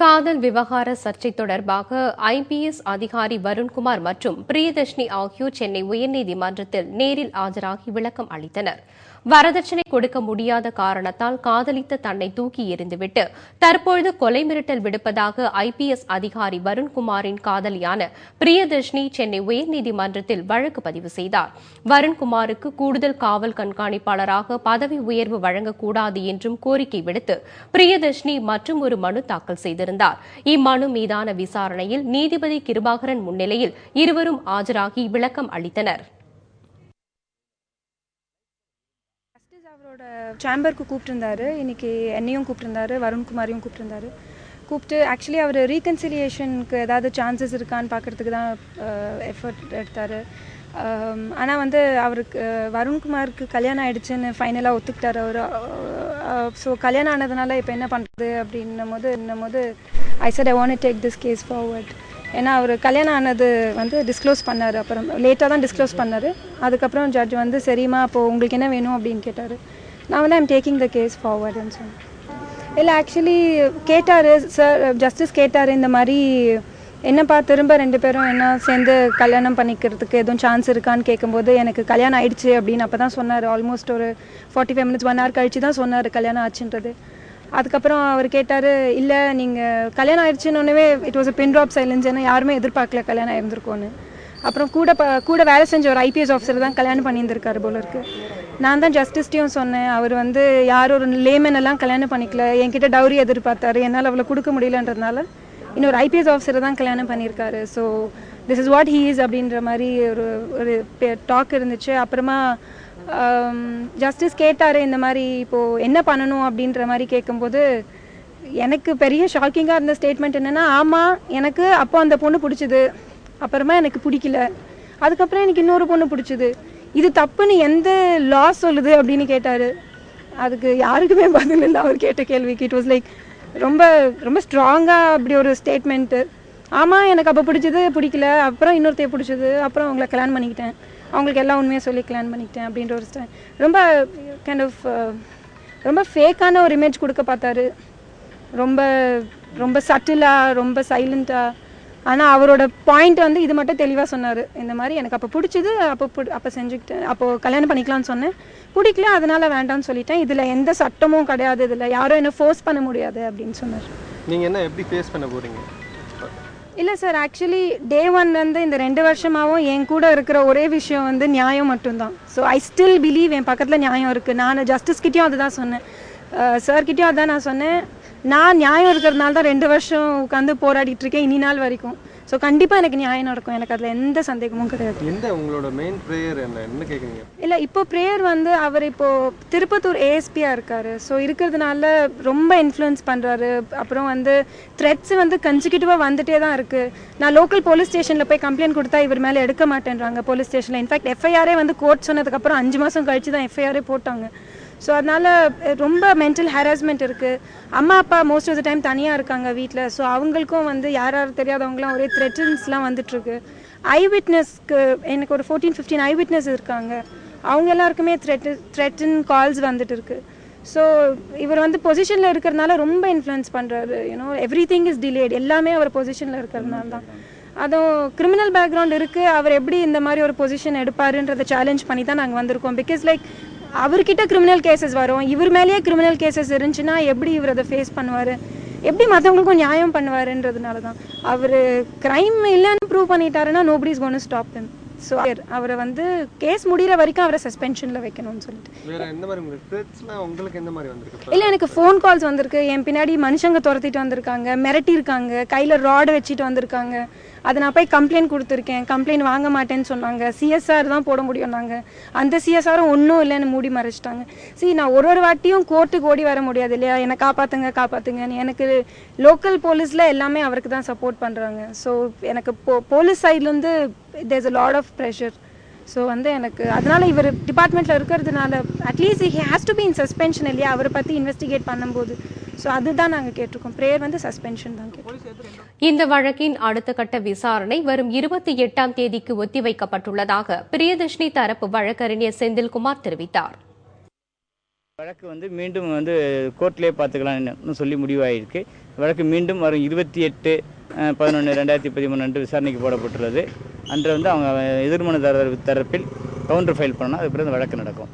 காதல் விவகார சர்ச்சை தொடர்பாக ஐபிஎஸ் அதிகாரி வருண்குமார் மற்றும் பிரியதர்ஷினி ஆகியோர் சென்னை உயர்நீதிமன்றத்தில் நேரில் ஆஜராகி விளக்கம் அளித்தனர். வரதட்சணை கொடுக்க முடியாத காரணத்தால் காதலித்த தன்னை தூக்கி எறிந்துவிட்டு தற்பொழுது கொலை மிரட்டல் விடுப்பதாக ஐபிஎஸ் அதிகாரி வருண்குமாரின் காதலியான பிரியதர்ஷினி சென்னை உயர்நீதிமன்றத்தில் வழக்கு பதிவு செய்தார். வருண்குமாருக்கு கூடுதல் காவல் கண்காணிப்பாளராக பதவி உயர்வு வழங்கக்கூடாது என்றும் கோரிக்கை விடுத்து பிரியதர்ஷினி மற்றும் ஒரு மனு தாக்கல் செய்திருந்தார். இம்மனு மீதான விசாரணையில் நீதிபதி கிருபாகரன் முன்னிலையில் இருவரும் ஆஜராகி விளக்கம் அளித்தனர். ஜஸ்டிஸ் அவரோட சேம்பருக்கு கூப்பிட்டுருந்தாரு. இன்னைக்கு என்னையும் கூப்பிட்டுருந்தாரு வருண்குமாரையும் கூப்பிட்டுருந்தாரு. கூப்பிட்டு ஆக்சுவலி அவர் ரீகன்சிலியேஷனுக்கு ஏதாவது சான்சஸ் இருக்கான்னு பார்க்கறதுக்கு தான் எஃபர்ட் எடுத்தார். ஆனால் வந்து அவருக்கு வருண்குமாருக்கு கல்யாணம் ஆகிடுச்சுன்னு ஃபைனலாக ஒத்துக்கிட்டார் அவர். ஸோ கல்யாணம் ஆனதுனால இப்போ என்ன பண்ணுறது அப்படின்னும் போது என்னும் போது I said I want take this case forward ஏன்னா அவர் கல்யாணம் ஆனது வந்து டிஸ்க்ளோஸ் பண்ணார். அப்புறம் லேட்டாக தான் டிஸ்க்ளோஸ் பண்ணார். அதுக்கப்புறம் ஜட்ஜ் வந்து சரிம்மா அப்போது உங்களுக்கு என்ன வேணும்? அப்படின்னு கேட்டார். நான் வந்து ஐம் டேக்கிங் த கேஸ் ஃபார்வர்டுன்னு சொன்னேன் இல்லை ஆக்சுவலி கேட்டார் சார் ஜஸ்டிஸ் கேட்டார் இந்த மாதிரி என்னப்பா திரும்ப ரெண்டு பேரும் என்ன சேர்ந்து கல்யாணம் பண்ணிக்கிறதுக்கு எதுவும் சான்ஸ் இருக்கான்னு கேட்கும்போது எனக்கு கல்யாணம் ஆயிடுச்சு அப்படின்னு அப்போ தான் சொன்னார். ஆல்மோஸ்ட் ஒரு forty five minutes one hour கழிச்சு தான் சொன்னார் கல்யாணம் ஆச்சுன்றது. அதுக்கப்புறம் அவர் கேட்டார் இல்லை நீங்கள் கல்யாணம் ஆயிடுச்சுன்னொன்னே it was a pin drop silence ஏன்னா யாருமே எதிர்பார்க்கல கல்யாணம் ஆயிருந்திருக்கோன்னு அப்புறம் கூட ப கூட வேலை செஞ்ச ஒரு ஐபிஎஸ் ஆஃபீஸர் தான் கல்யாணம் பண்ணியிருந்திருக்காரு போல இருக்குது நான் தான் ஜஸ்டிஸ்டையும் சொன்னேன். அவர் வந்து யார் ஒரு லேமன் எல்லாம் கல்யாணம் பண்ணிக்கல. என்கிட்ட டவுரி எதிர்பார்த்தாரு. என்னால் அவ்வளோ கொடுக்க முடியலன்றதுனால இன்னொரு ஐபிஎஸ் ஆஃபீஸரை தான் கல்யாணம் பண்ணியிருக்காரு. So this is what he is அப்படின்ற மாதிரி ஒரு ஒரு டாக் இருந்துச்சு. அப்புறமா um, ஜஸ்டிஸ் கேட்டார் இந்த மாதிரி இப்போது என்ன பண்ணணும் அப்படின்ற மாதிரி கேட்கும்போது எனக்கு பெரிய ஷாக்கிங்காக இருந்த ஸ்டேட்மெண்ட் என்னென்னா ஆமாம் எனக்கு அப்போ அந்த பொண்ணு பிடிச்சிது. அப்புறமா எனக்கு பிடிக்கல. அதுக்கப்புறம் எனக்கு இன்னொரு பொண்ணு பிடிச்சிது. இது தப்புன்னு எந்த லா சொல்லுது அப்படின்னு கேட்டார். அதுக்கு யாருக்குமே பதில் இல்லை. அவர் கேட்ட கேள்விக்கு இட் வாஸ் லைக் ரொம்ப ரொம்ப ஸ்ட்ராங்காக அப்படி ஒரு ஸ்டேட்மெண்ட்டு ஆமாம் எனக்கு அப்போ பிடிச்சது பிடிக்கல. அப்புறம் இன்னொருத்தைய பிடிச்சது. அப்புறம் அவங்கள கல்யாணம் பண்ணிக்கிட்டேன். அவங்களுக்கு எல்லாம் உண்மையாக சொல்லி கல்யாணம் பண்ணிக்கிட்டேன் அப்படின்ற ஒரு ஸ்டே ரொம்ப கைண்ட் ஆஃப் ரொம்ப ஃபேக்கான ஒரு இமேஜ் கொடுக்க பார்த்தாரு. ரொம்ப ரொம்ப சட்டிலாக ரொம்ப சைலண்ட்டாக ஆனால் அவரோட பாயிண்ட் வந்து இது மட்டும் தெளிவாக சொன்னார். இந்த மாதிரி எனக்கு அப்போ பிடிச்சது அப்போ பிடி அப்போ செஞ்சுக்கிட்டேன். அப்போது கல்யாணம் பண்ணிக்கலாம்னு சொன்னேன். பிடிக்கல அதனால் வேண்டாம்னு சொல்லிட்டேன். இதில் எந்த சட்டமும் கிடையாது. இதில் யாரும் என்ன ஃபோர்ஸ் பண்ண முடியாது அப்படின்னு சொன்னார். நீங்கள் என்ன எப்படி ஃபேஸ் பண்ண போகிறீங்க இல்லை சார் ஆக்சுவலி டே ஒன்லேருந்து இந்த ரெண்டு வருஷமாகவும் என் கூட இருக்கிற ஒரே விஷயம் வந்து நியாயம் மட்டும்தான். ஸோ ஐ ஸ்டில் பிலீவ் என் பக்கத்தில் நியாயம் இருக்குது நான் ஜஸ்டிஸ்கிட்டையும் அதுதான் சொன்னேன். சார்கிட்டையும் அதான் நான் சொன்னேன். நான் நியாயம் இருக்கிறதுனால தான் ரெண்டு வருஷம் உட்காந்து போராடிட்டு இருக்கேன் இனி நாள் வரைக்கும். ஸோ கண்டிப்பாக எனக்கு நியாயம் நடக்கும். எனக்கு அதில் எந்த சந்தேகமும் கிடையாது. எந்த உங்களோட மெயின் ப்ரேயர் என்ன? என்ன கேட்குறீங்க இல்லை இப்போ ப்ரேயர் வந்து அவர் இப்போ திருப்பத்தூர் ஏஎஸ்பியாக இருக்காரு. ஸோ இருக்கிறதுனால ரொம்ப இன்ஃப்ளூயன்ஸ் பண்ணுறாரு அப்புறம் வந்து த்ரெட்ஸ் வந்து கன்சிக்யூட்டிவாக வந்துட்டே தான் இருக்குது நான் லோக்கல் போலீஸ் ஸ்டேஷனில் போய் கம்ப்ளைண்ட் கொடுத்தா இவர் மேலே எடுக்க மாட்டேன்றாங்க போலீஸ் ஸ்டேஷனில் இன்ஃபேக்ட் எஃப்ஐஆரே வந்து கோர்ட் சொன்னதுக்கப்புறம் அஞ்சு மாதம் கழிச்சு தான் எஃப்ஐஆரே போட்டாங்க. ஸோ அதனால் ரொம்ப மென்டல் ஹராஸ்மெண்ட் இருக்குது அம்மா அப்பா மோஸ்ட் ஆஃப் த டைம் தனியாக இருக்காங்க வீட்டில் ஸோ அவங்களுக்கும் வந்து யார் யார் தெரியாதவங்களாம் ஒரே த்ரெட்டன்ஸ்லாம் வந்துட்டுருக்கு. ஐ விட்னஸ்க்கு எனக்கு ஒரு ஃபோர்டீன் ஃபிஃப்டீன் ஐ விட்னஸ் இருக்காங்க. அவங்க எல்லாருக்குமே த்ரெட்டு த்ரெட்டன் கால்ஸ் வந்துட்டு இருக்கு ஸோ இவர் வந்து பொசிஷனில் இருக்கிறதுனால ரொம்ப இன்ஃப்ளூயன்ஸ் பண்ணுறாரு you know everything is delayed எல்லாமே அவர் பொசிஷனில் இருக்கிறதுனால தான். அதுவும் கிரிமினல் பேக்ரவுண்ட் இருக்குது அவர் எப்படி இந்த மாதிரி ஒரு பொசிஷன் எடுப்பாருன்றதை சேலஞ்ச் பண்ணி தான் நாங்கள் வந்திருக்கோம். பிகாஸ் லைக் அவர்கிட்ட கிரிமினல் கேசஸ் வரும். இவர் மேலேயே கிரிமினல் கேசஸ் இருந்துச்சுன்னா எப்படி இவர் அதை ஃபேஸ் பண்ணுவார்? எப்படி மற்றவங்களுக்கும் நியாயம் பண்ணுவாருன்றதுனால தான் அவர் க்ரைம் இல்லைன்னு ப்ரூவ் பண்ணிட்டாருன்னா nobody is gonna stop him. So அவரை வந்து கேஸ் முடிகிற வரைக்கும் அவரை சஸ்பென்ஷனில் வைக்கணும்னு சொல்லிட்டு. இல்லை எனக்கு ஃபோன் கால்ஸ் வந்திருக்கு. என் பின்னாடி மனுஷங்க துரத்திட்டு வந்திருக்காங்க. மிரட்டியிருக்காங்க கையில் ராடு வச்சுட்டு வந்திருக்காங்க. அதை நான் போய் கம்ப்ளைண்ட் கொடுத்துருக்கேன். கம்ப்ளைண்ட் வாங்க மாட்டேன்னு சொன்னாங்க. சிஎஸ்ஆர் தான் போட முடியும்னாங்க அந்த சிஎஸ்ஆரும் ஒன்றும் இல்லைன்னு மூடி மறைச்சிட்டாங்க. சரி நான் ஒரு ஒரு வாட்டியும் கோர்ட்டுக்கு ஓடி வர முடியாது இல்லையா? என்னை காப்பாற்றுங்க காப்பாற்றுங்கன்னு எனக்கு லோக்கல் போலீஸில் எல்லாமே அவருக்கு தான் சப்போர்ட் பண்ணுறாங்க ஸோ எனக்கு போ போலீஸ் சைட்லேருந்து there's a lot of pressure so வந்து எனக்கு அதனால இவர் டிபார்ட்மெண்ட்டில் இருக்கிறதுனால at least he has to be in suspension இல்லையா? அவரை பற்றி இன்வெஸ்டிகேட் பண்ணும்போது. ஸோ அதுதான் நாங்கள் கேட்டிருக்கோம். ப்ரேயர் வந்து சஸ்பென்ஷன் தான் கேட்டிருக்கோம். இந்த வழக்கின் அடுத்த கட்ட விசாரணை வரும் இருபத்தி எட்டாம் தேதிக்கு ஒத்திவைக்கப்பட்டுள்ளதாக பிரியதர்ஷினி தரப்பு வழக்கறிஞர் செந்தில்குமார் தெரிவித்தார். வழக்கு வந்து மீண்டும் வந்து கோர்ட்லேயே பார்த்துக்கலாம்னு சொல்லி முடிவாயிருக்கு. வழக்கு மீண்டும் வரும் இருபத்தி எட்டு பதினொன்று ரெண்டாயிரத்தி பதிமூணு அன்று விசாரணைக்கு போடப்பட்டுள்ளது. அன்று வந்து அவங்க எதிர்மனுதாரர் தரப்பில் கவுண்டர் ஃபைல் பண்ணால் அது பிறகு வழக்கு நடக்கும்.